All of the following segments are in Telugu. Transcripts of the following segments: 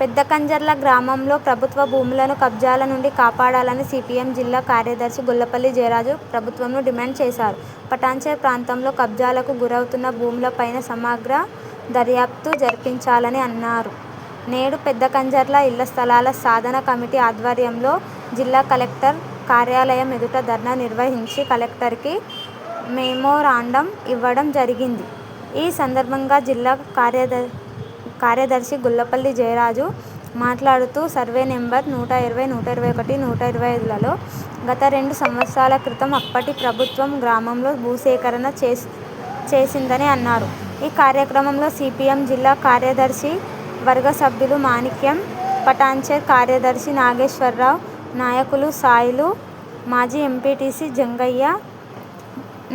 పెద్దకంజర్ల గ్రామంలో ప్రభుత్వ భూములను కబ్జాల నుండి కాపాడాలని సిపిఎం జిల్లా కార్యదర్శి గొల్లపల్లి జయరాజు ప్రభుత్వంను డిమాండ్ చేశారు. పటాన్చెరు ప్రాంతంలో కబ్జాలకు గురవుతున్న భూములపైన సమగ్ర దర్యాప్తు జరిపించాలని అన్నారు. నేడు పెద్ద కంజర్ల ఇళ్ళ స్థలాల సాధన కమిటీ ఆధ్వర్యంలో జిల్లా కలెక్టర్ కార్యాలయం ఎదుట ధర్నా నిర్వహించి కలెక్టర్కి మెమోరాండం ఇవ్వడం జరిగింది. ఈ సందర్భంగా జిల్లా కార్యదర్శి కార్యదర్శి గుల్లపల్లి జయరాజు మాట్లాడుతూ సర్వే నెంబర్ నూట ఇరవై, నూట ఇరవై ఒకటి, నూట ఇరవై ఐదులలో గత రెండు సంవత్సరాల క్రితం అప్పటి ప్రభుత్వం గ్రామంలో భూసేకరణ చేసిందని అన్నారు. ఈ కార్యక్రమంలో సిపిఎం జిల్లా కార్యదర్శి వర్గ సభ్యులు మాణిక్యం, పటాన్చేర్ కార్యదర్శి నాగేశ్వరరావు, నాయకులు సాయిలు, మాజీ ఎంపీటీసీ జంగయ్య,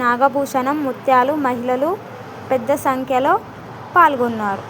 నాగభూషణం, ముత్యాలు, మహిళలు పెద్ద సంఖ్యలో పాల్గొన్నారు.